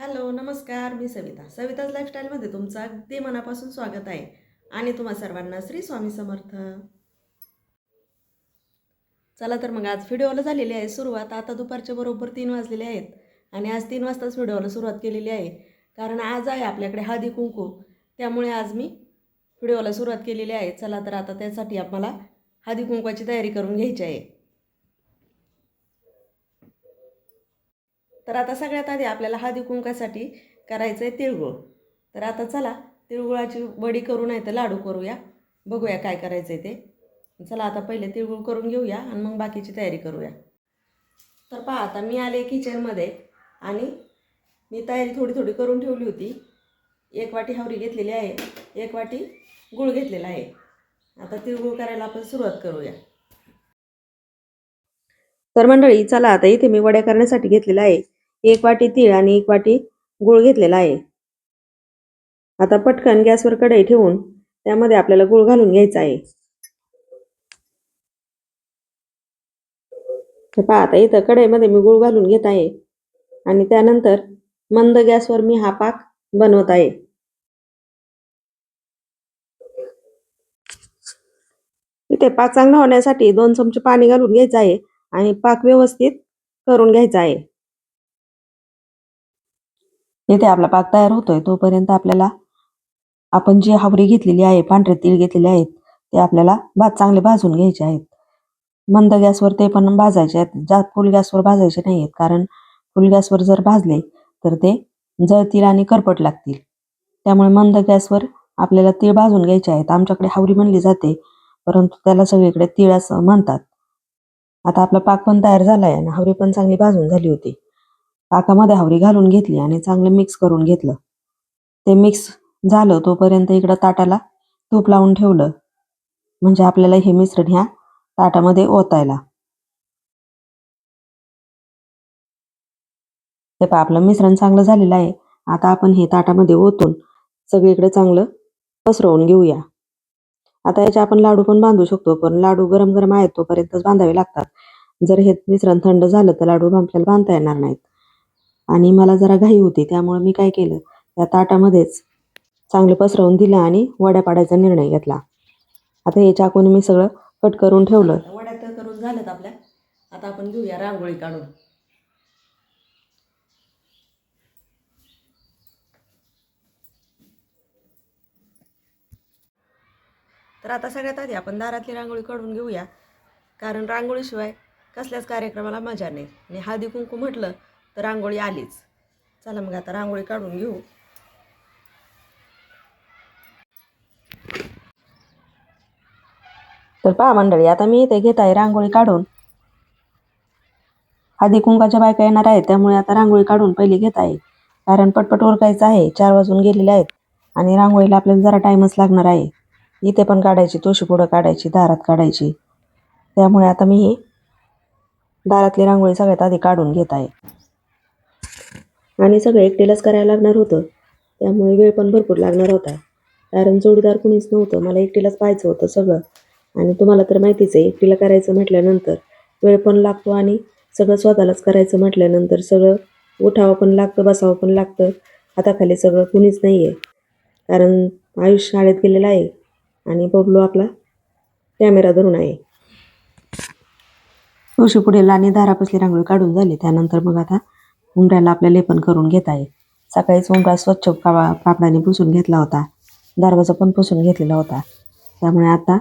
Hello नमस्कार मी सविता. सविताज लाईफस्टाईलमध्ये तुमचं अगदी मनापासून स्वागत आहे. आणि तुम्हा सर्वांना श्री स्वामी समर्थ. चला तर मग आज व्हिडिओला झालेली आहे सुरुवात. आता दुपारच्या बरोबर तीन वाजलेले आहेत. आणि आज तीन वाजताच व्हिडिओला सुरुवात केलेली आहे. कारण आज आहे आपल्याकडे हळदी कुंकू. त्यामुळे आज मी व्हिडिओला सुरुवात केलेली आहे. चला तर आता त्यासाठी आम्हाला हळदी कुंकवाची तयारी करून घ्यायची आहे. तर आता सगळ्यात आधी आपल्याला हळदी कुंकासाठी करायचं आहे तिळगुळ. तर आता चला तिळगुळाची वडी करू नाही तर लाडू करूया. बघूया काय करायचं आहे ते. चला आता पहिले तिळगुळ करून घेऊया आणि मग बाकीची तयारी करूया. तर पहा आता मी आले किचनमध्ये आणि मी तयारी थोडी थोडी करून ठेवली होती. एक वाटी हावरी घेतलेली आहे. एक वाटी गुळ घेतलेला आहे. आता तिळगुळ करायला आपण सुरुवात करूया. तर मंडळी चला आता इथे मी वड्या करण्यासाठी घेतलेला आहे. एक वाटी तीळ आणि एक वाटी गुळ घेतलेला आहे. आता पटकन गॅसवर कढई ठेवून त्यामध्ये आपल्याला गुळ घालून घ्यायचा आहे. तर पहा आता इथं कढईमध्ये मी गुळ घालून घेत आहे आणि त्यानंतर मंद गॅसवर मी हा पाक बनवत आहे. इथे पाक चांगला होण्यासाठी दोन चमचे पाणी घालून घ्यायचं आहे आणि पाक व्यवस्थित करून घ्यायचा आहे. इथे आपला पाक तयार होतोय तोपर्यंत आपल्याला आपण जी हावरी घेतलेली आहे पांढरे तीळ घेतलेले आहेत ते आपल्याला भात चांगले भाजून घ्यायचे आहेत. मंद गॅसवर ते पण भाजायचे आहेत. जास्त फुल गॅसवर भाजायचे नाही आहेत कारण फुल गॅसवर जर भाजले तर ते जळतील आणि करपट लागतील. त्यामुळे मंद गॅसवर आपल्याला तीळ भाजून घ्यायचे आहेत. आमच्याकडे हावरी म्हणली जाते परंतु त्याला सगळीकडे तीळ असं म्हणतात. आता आपला पाक पण तयार झाला आहे आणि हावरी पण चांगली भाजून झाली होती. पाकामध्ये हावरी घालून घेतली आणि चांगलं मिक्स करून घेतलं. ते मिक्स झालं तोपर्यंत इकडं ताटाला तूप लावून ठेवलं. म्हणजे आपल्याला हे मिश्रण ह्या ताटामध्ये ओतायला. ते पहा आपलं मिश्रण चांगलं झालेलं आहे. आता आपण हे ताटामध्ये ओतून सगळीकडे चांगलं पसरवून घेऊया. आता याचे आपण लाडू पण बांधू शकतो पण लाडू गरम गरम आहेत तोपर्यंतच बांधावे लागतात. जर हे मिश्रण थंड झालं तर लाडू आपल्याला बांधता येणार नाहीत. आणि मला जरा घाई होती त्यामुळे मी काय केलं त्या ताटामध्येच चांगलं पसरवून दिलं आणि वड्या पाडायचा निर्णय घेतला. आता हे चाकून मी सगळं कट करून ठेवलं. वड्या तर करून झाल्यात आपल्या. आता आपण घेऊया रांगोळी काढून. तर आता सगळ्यात आधी आपण दारातली रांगोळी काढून घेऊया. कारण रांगोळीशिवाय कसल्याच कार्यक्रमाला मजा नाही. आणि हळदी कुंकू म्हटलं तर रांगोळी आलीच. चला मग आता रांगोळी काढून घेऊ. तर पहा मंडळी आता मी इथे घेत आहे रांगोळी काढून. आधी कुंकाच्या बायका येणार आहेत त्यामुळे आता रांगोळी काढून पहिली घेत आहे. कारण पटपट ओरकायचं आहे चार वाजून गेलेले आहेत आणि रांगोळीला आपल्याला जरा टाईमच लागणार आहे. इथे पण काढायची तुळशी पुढं काढायची दारात काढायची. त्यामुळे आता मी ही दारातली रांगोळी सगळ्यात आधी काढून घेत आहे. आणि सगळं एकटीलाच करायला लागणार होतं. त्यामुळे वेळ पण भरपूर लागणार होता. कारण जोडीदार कुणीच नव्हतं. मला एकटीलाच पाहायचं होतं सगळं. आणि तुम्हाला तर माहितीच आहे एकटीला करायचं म्हटल्यानंतर वेळ पण लागतो आणि सगळं स्वतःलाच करायचं म्हटल्यानंतर सगळं उठावं पण लागतं बसावं पण लागतं. हाताखाली सगळं कुणीच नाही आहे कारण आयुष शाळेत गेलेलं आहे आणि बबलू आपला कॅमेरा धरून आहे. तुळशी पुढे आणि दारापासली रांगोळी काढून झाली. त्यानंतर मग आता उंबऱ्याला आपल्या लेपन करून घेत आहे. सकाळीच उंबरा स्वच्छ कापा कापडाने पुसून घेतला होता. दरवाजा पण पुसून घेतलेला होता. त्यामुळे आता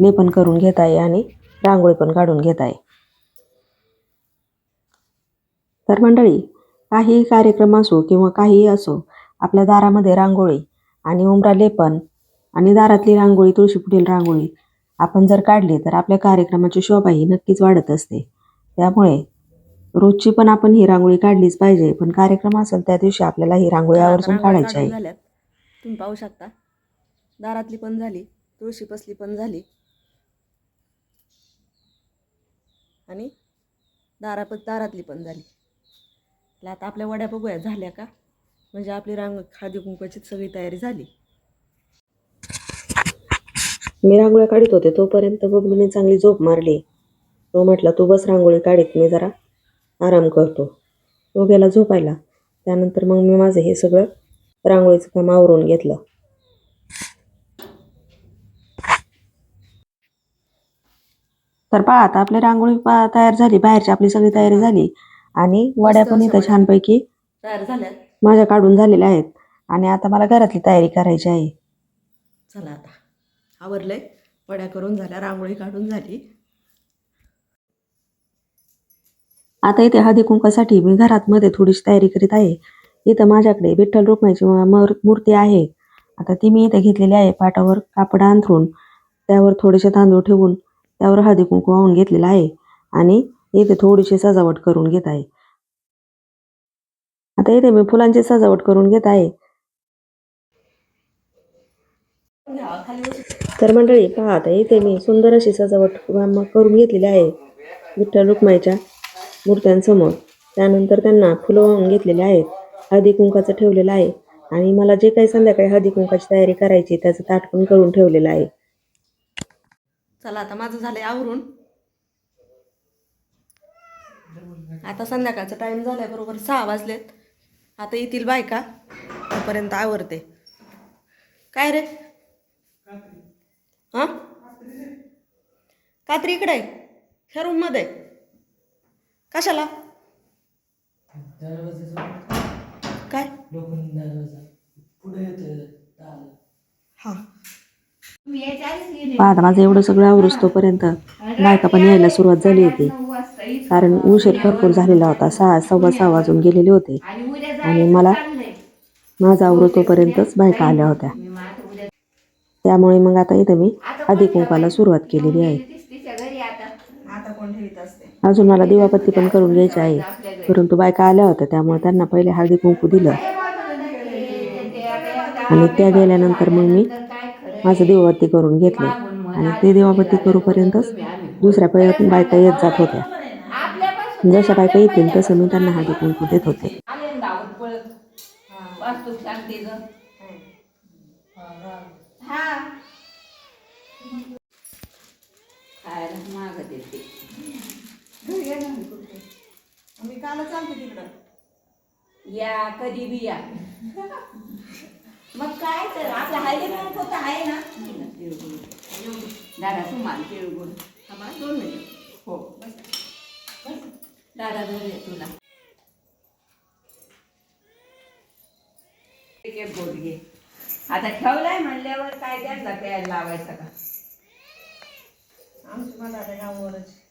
लेपन करून घेत आहे आणि रांगोळी पण काढून घेत आहे. तर मंडळी काही कार्यक्रम असो किंवा काहीही असो आपल्या दारामध्ये रांगोळी आणि उमरा लेपन आणि दारातली रांगोळी तुळशी पुढील रांगोळी आपण जर काढली तर आपल्या कार्यक्रमाची शोभा ही नक्कीच वाढत असते. त्यामुळे रोजची पण आपण ही रांगोळी काढलीच पाहिजे. पण कार्यक्रम असेल त्या दिवशी आपल्याला ही रांगोळी आवर्जून काढायची आहे. तुम्ही पाहू शकता. दारातली पण झाली तुळशी पसली पण झाली. आणि दाराप दारातली पण झाली. तर आता आपल्या वड्या बघूया झाल्या का? म्हणजे आपली रांग खादी कुंकवाची सगळी तयारी झाली. मी रांगोळ्या काढत होते तोपर्यंत बबलूने चांगली झोप मारली. तो म्हटला तू बस रांगोळी काढीत मी जरा आराम करतो. तो गेला झोपायला. त्यानंतर मग मी माझं हे सगळं रांगोळीचं काम आवरून घेतलं. तर पहा आता आपली रांगोळी तयार झाली. बाहेरची आपली सगळी तयारी झाली. आणि वड्या पण इथं छानपैकी तयार झाल्यात माझ्या काढून झालेल्या आहेत. आणि आता मला घरातली तयारी करायची आहे. चला आता. आवरलंय. वड्या करून झाल्या रांगोळी काढून झाली. आता इथे हळदी कुंकासाठी मी घरात मध्ये थोडीशी तयारी करीत आहे. इथं माझ्याकडे विठ्ठल रुक्माईची मूर्ती आहे. आता ती मी इथे घेतलेली आहे. पाटावर कापड अंथरून त्यावर थोडेसे तांदूळ ठेवून त्यावर हळदी कुंकू वाहून घेतलेला आहे आणि इथे थोडीशी सजावट करून घेत आहे. आता इथे मी फुलांची सजावट करून घेत आहे. तर मंडळी पहा आता इथे मी सुंदर अशी सजावट करून घेतलेली आहे. विठ्ठल रुक्माईच्या मूर्त्यांसमोर त्यानंतर त्यांना फुलं वाहून घेतलेले आहेत. हळदी कुंकाचं ठेवलेलं आहे. आणि मला जे काही संध्याकाळी हळदी कुंकाची तयारी करायची त्याचं ताट पण करून ठेवलेलं आहे. चला आता माझं झालंय आवरून. आता संध्याकाळचा टाइम झालाय बरोबर सहा वाजलेत. आता येतील बायका. तोपर्यंत आवरते. काय रे? हां? कात्री इकडे आहे. ह्या रूममध्ये कशाला? काय? हां. पहा आता माझं एवढं सगळं आवरूस तोपर्यंत. बायका पण यायला सुरुवात झाली होती. कारण उशीर भरपूर झालेला होता. सहा सव्वा सहा वाजून गेलेले होते. आणि मला माझं आवरू तोपर्यंतच बायका आल्या होत्या. त्यामुळे मग आता इथं मी हळदी कुंकाला सुरुवात केलेली आहे. अजून मला दिवाबत्ती पण करून घ्यायची आहे. परंतु बायका आल्या होत्या त्यामुळे त्यांना पहिले हळदी कुंकू दिलं. आणि त्या गेल्यानंतर मग मी माझं दिवाबत्ती करून घेतलं. आणि ते दिवाबत्ती करूपर्यंतच दुसऱ्या पै बायका येत जात होत्या. जशा बायका येतील तसं मी त्यांना हळदी कुंकू देत होते. मी कालच आलते तिकडं. या कधी बी या. मग काय तर हल्ली म्हणून होत आहे ना. दादा तुम्हाला तिळगुळ थांबा दोन मिनिट. हो. दादा धरूया तुला. एक घे. आता ठेवलाय म्हणल्यावर काय त्यांना प्यायला लावायचा का? आमची मला आता गावावरच.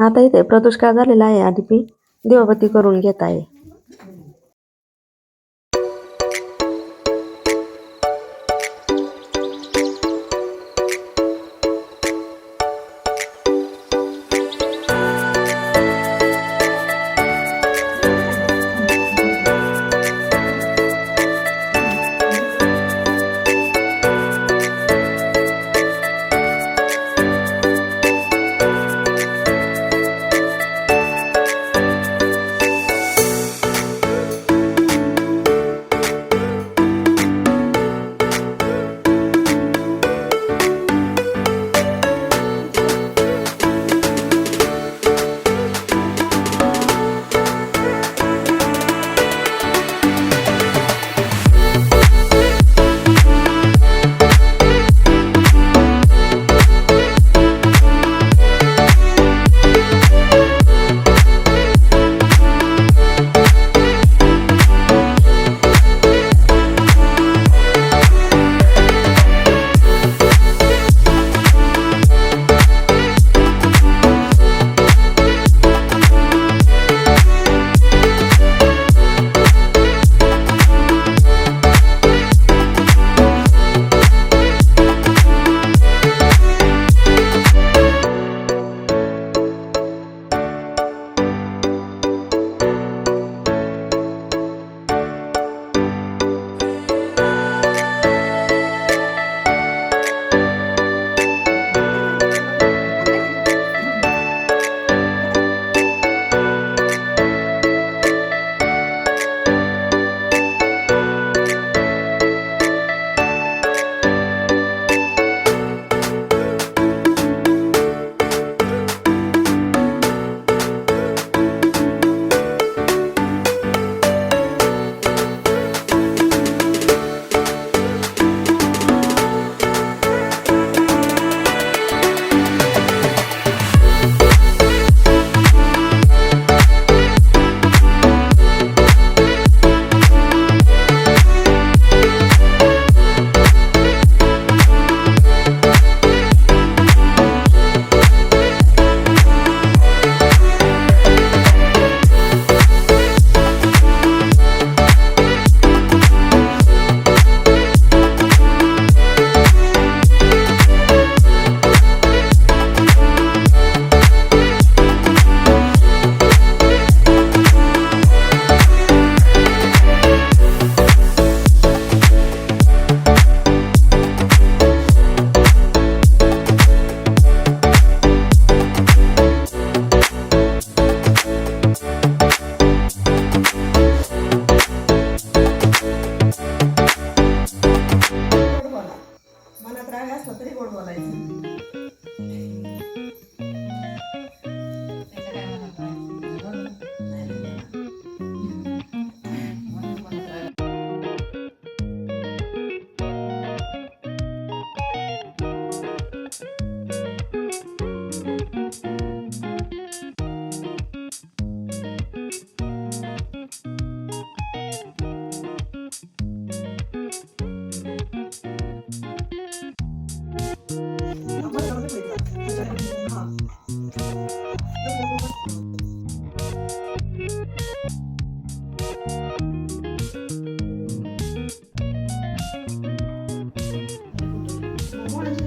आता इथे प्रदोष काळ झालेला आहे आणि मी दिवाबत्ती करून घेत आहे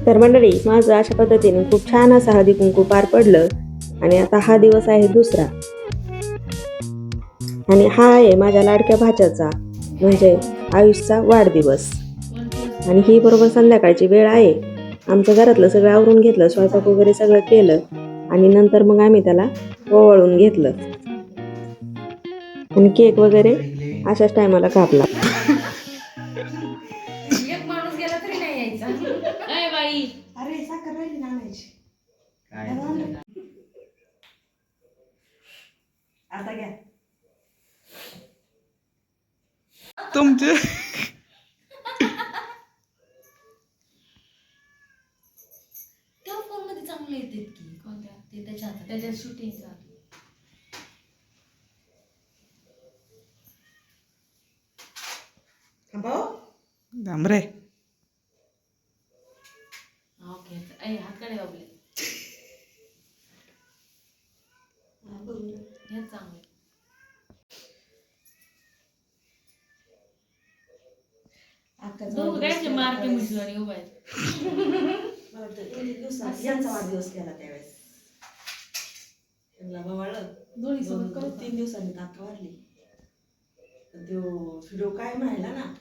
तर मंडळी माझं अशा पद्धतीने खूप छान असं हळदी कुंकू पार पडलं आणि आता हा दिवस आहे दुसरा. आणि हा आहे माझ्या लाडक्या भाच्याचा म्हणजे आयुषचा वाढदिवस. आणि ही बरोबर संध्याकाळची वेळ आहे. आमचं घरातलं सगळं आवरून घेतलं स्वयंपाक वगैरे सगळं केलं आणि नंतर मग आम्ही त्याला ओवाळून घेतलं. आणि केक वगैरे अशाच टायमाला कापला. एक माणूस गेला तरी नाही यायचा. अय बाई. अरे साखर राहिली ना आणायची. आता घ्या. तुमचे? त्या फोनमध्ये चांगले येतात की? कोणत्या? ते त्याच्या हातात. त्याच्या शूटिंगचा भाऊ मार्के मिसळ आणि उभा यांचा वाढदिवस केला त्यावेळेस. त्यांना बवाळलं. दोन्ही सोबत तीन दिवसांनी ताक वाढली. तर तो व्हिडिओ काय म्हणाला ना?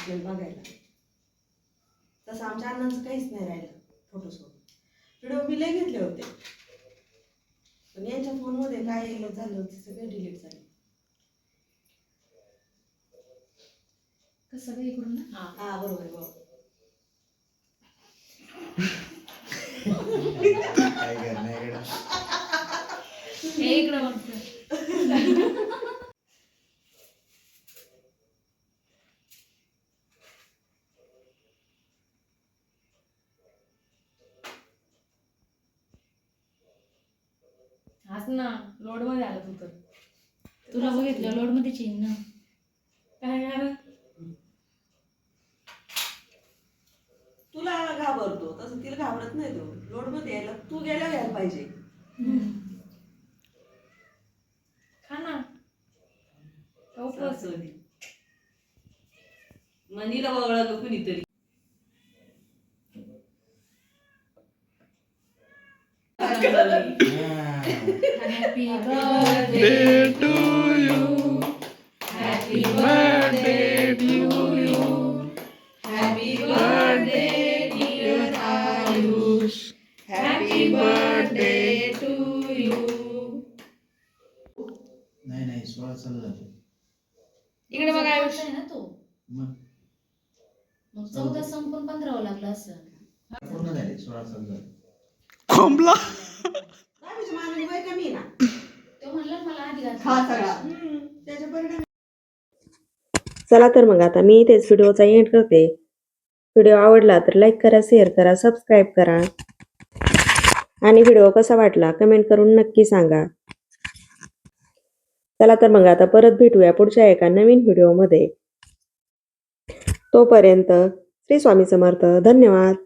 आपल्याला बघायला तसं आमच्या अण्णांचं काहीच नाही राहिलं फोटोसोबत व्हिडिओ मी लय घेतले होते. पण यांच्या फोनमध्ये काय झालं होतं ते सगळे डिलीट झाले. कसं काही करून ना. हा. हा बरोबर आहे? बरोबर हे इकडं हाच ना लोडमध्ये आला तू तर तुला बघितलं लोडमध्ये चेन ना. काय यार तुला घाबरतो तसं तिला घाबरत नाही तो. लोडमध्ये यायला तू गेल्या यायला पाहिजे. खा ना. का उपवास आहे? मनीला वळलं कुणीतरी. Happy birthday to you. Happy birthday to you. Happy birthday dear Ayush. Happy birthday to you. नाही नाही सोळा चालू झाले इकडे बघा आयुष आहे ना तो मग मग चौदा संपून पंधरावं लागलं असं पूर्ण झाले सोळा चालू झाले खोंबला दहावीच्या मानाने वय कमी आहे ना. तो म्हणला मला आधी हा घातलं. सगळा. त्याच्या परिणाम चला तर मग आता मी इथेच व्हिडिओचा एंड करते. व्हिडिओ आवडला तर लाईक करा शेअर करा सबस्क्राईब करा. आणि व्हिडिओ कसा वाटला कमेंट करून नक्की सांगा. चला तर मग आता परत भेटूया पुढच्या एका नवीन व्हिडिओमध्ये. तोपर्यंत श्री स्वामी समर्थ. धन्यवाद.